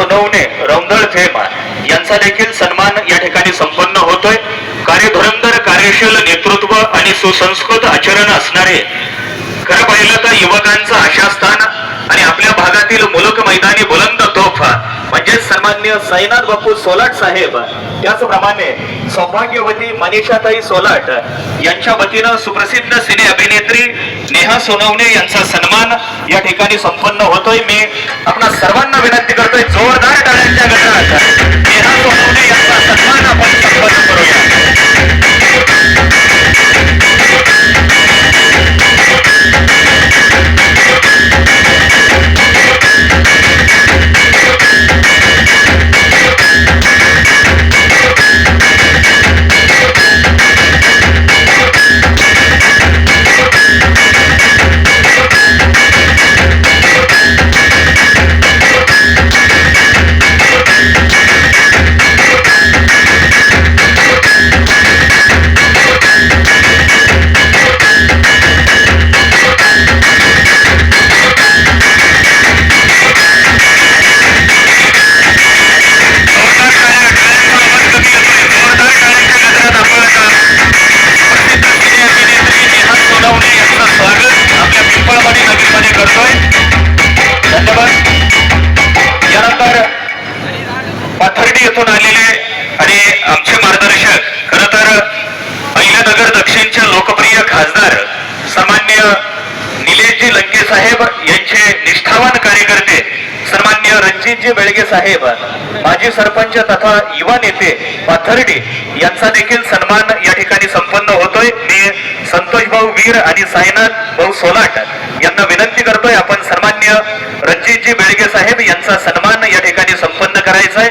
गोंधळ थेंब यांचा देखील सन्मान या ठिकाणी संपन्न होतोय. कार्यधुरंदर कार्यशील नेतृत्व आणि सुसंस्कृत आचरण असणारे खरं पाहिलं तर युवकांचं आशास्थान आणि आपल्या भागातील मुलक मैदानी बुलंद तोफ म्हणजेच सन्मान्य साईनाथ बापू सोलाट साहेब. त्याचप्रमाणे सौभाग्यवती मनीषाताई सोलाट यांच्या वतीनं सुप्रसिद्ध सिने अभिनेत्री नेहा सोनवणे यांचा सन्मान या ठिकाणी संपन्न होतोय. मी आपणा सर्वांना विनंती करतोय जोरदार टाळ्यांच्या गटात नेहा सोनवणे यांचा सन्मान आपण सन्मान्य निलेशजी लंके साहेब यांचे निष्ठावान कार्यकर्ते सन्मान्य रणजितजी बेळगे साहेब माजी सरपंच तथा युवा नेते पाथर्डी यांचा देखील सन्मान या ठिकाणी संपन्न होतोय. मी संतोष भाऊ वीर आणि साईनाथ भाऊ सोलाट यांना विनंती करतोय आपण सन्मान्य रणजितजी बेळगे साहेब यांचा सन्मान या ठिकाणी संपन्न करायचा आहे.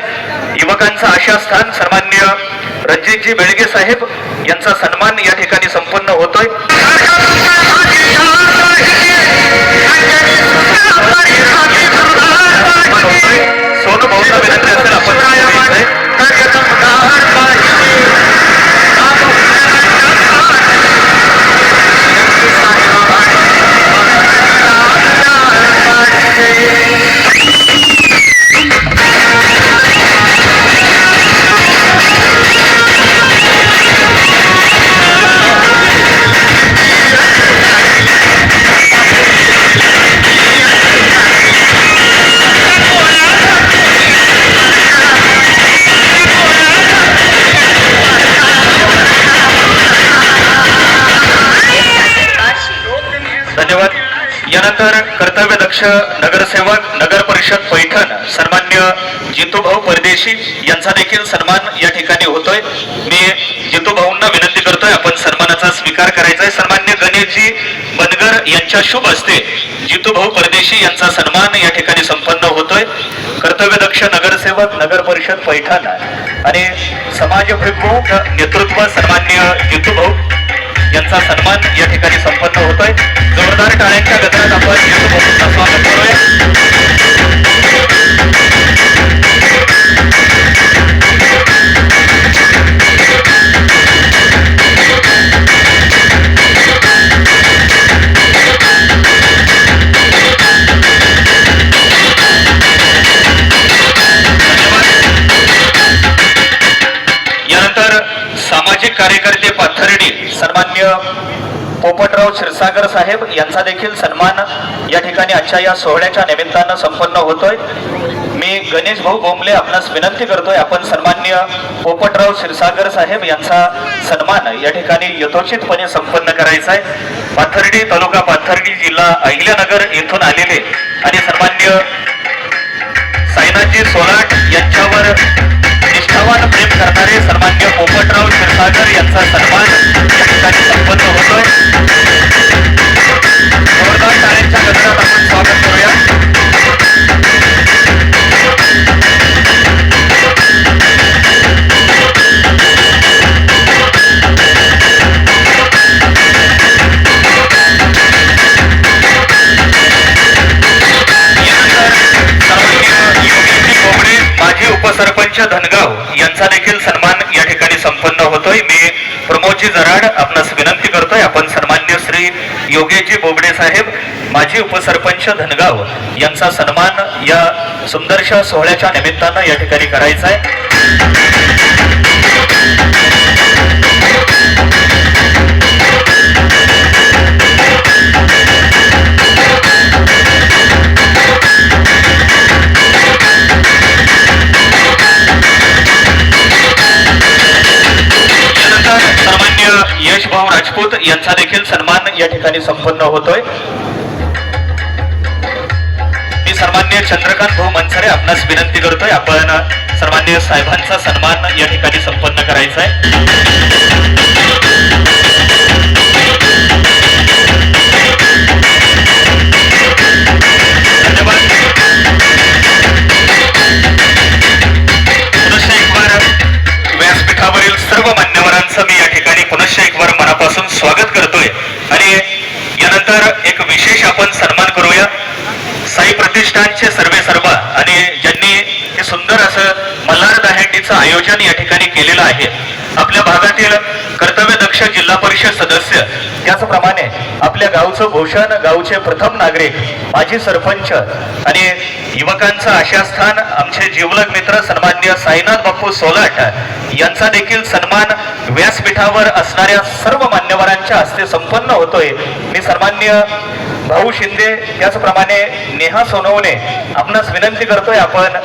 युवकांचं आशास्थान सन्मान्य रणजितजी बेळगे साहेब यांचा सन्मान या ठिकाणी अध्यक्ष नगरसेवक नगर परिषद पैठण सन्मान्य जितूभाऊ परदेशी यांचा देखील सन्मान या ठिकाणी होतोय. मी जितूभाऊंना विनंती करतोय आपण सन्मानाचा स्वीकार करायचा आहे सन्मान्य गणेशजी बनगर यांच्या शुभ हस्ते जितूभाऊ परदेशी यांचा सन्मान या ठिकाणी संपन्न होतोय. कर्तव्यदक्ष नगरसेवक नगर परिषद पैठण आणि समाजभिमुख नेतृत्व सन्मान्य जितूभाऊ यांचा सन्मान या ठिकाणी संपन्न होतोय. जोरदार टाळ्यांच्या गजरात आपण स्वागत करूया यांचा देखील सन्मान या ठिकाणी आजच्या या सोहळ्याच्या निमित्तानं संपन्न होतोय. मी गणेश भाऊ बोंबले आपणास विनंती करतोय आपण सन्मान्य पोपटराव क्षीरसागर साहेब यांचा सन्मान या ठिकाणी यथोचितपणे संपन्न करायचा आहे. पाथर्डी तालुका पाथर्डी जिल्हा अहिल्यानगर येथून आलेले आणि सन्मान्य साईनाथजी सोलाट यांच्यावर निष्ठावान प्रेम करणारे सन्मान्य पोपटराव क्षीरसागर यांचा सन्मान देखील सन्मान या ठिकाणी संपन्न होतोय. मी प्रमोदजी जराड आपणास विनंती करतोय. आपण सन्मान्य श्री योगेशजी बोबडे साहेब माजी उपसरपंच धनगाव यांचा सन्मान या सुंदरशा सोहळ्याच्या निमित्तानं या ठिकाणी करायचा आहे. राजपूत यांचा देखील सन्मान या ठिकाणी संपन्न होतोय. मी सन्मान्य चंद्रकांत भाऊ मनसरे आपणास विनंती करतोय आपण सन्मान्य साहेबांचा सन्मान या ठिकाणी संपन्न करायचा आहे मल्हार आयोजन या ठिकाणी केलेलं आहे. आपल्या भागातील कर्तव्य दक्ष जिल्हा परिषद सदस्य त्याचप्रमाणे आपल्या गावचं भूषण गावचे प्रथम नागरिक माजी सरपंच आणि युवकांचं आशास्थान आमचे जीवलग मित्र सन्मान्य साईनाथ बापू सोलाट यांचा देखील सन्मान व्यासपीठावर असणाऱ्या सर्व मान्यवरांच्या हस्ते संपन्न होतोय. मी सन्मान्य भाऊ शिंदे याचप्रमाणे नेहा सोनवणे आपणास विनंती करतोय आपण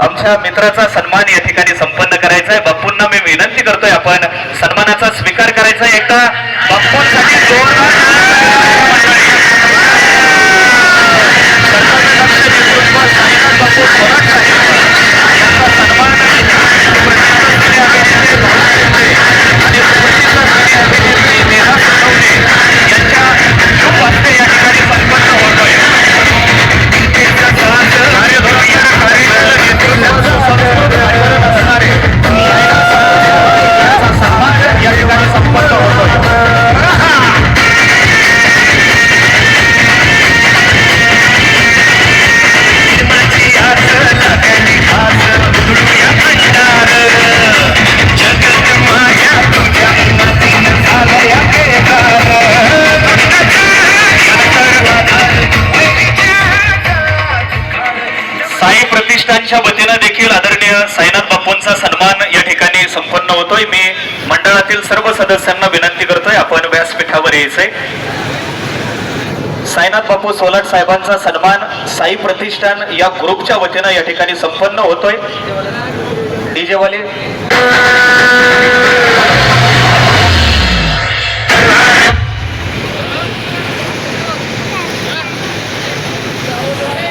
आमच्या मित्राचा सन्मान या ठिकाणी संपन्न करायचा आहे बापूंना मी विनंती करतोय आपण सन्मानाचा स्वीकार करायचा आहे एकदा. बापूंसाठी जोरदार साई प्रतिष्ठानच्या वतीनं देखील आदरणीय साईनाथ बापूंचा सन्मान या ठिकाणी संपन्न होतोय. मी मंडळातील सर्व सदस्यांना विनंती करतोय आपण व्यासपीठावर यायचंय. साईनाथ बापू सोलाट साहेबांचा सन्मान साई प्रतिष्ठान या ग्रुपच्या वतीनं या ठिकाणी संपन्न होतोय. डीजे वाले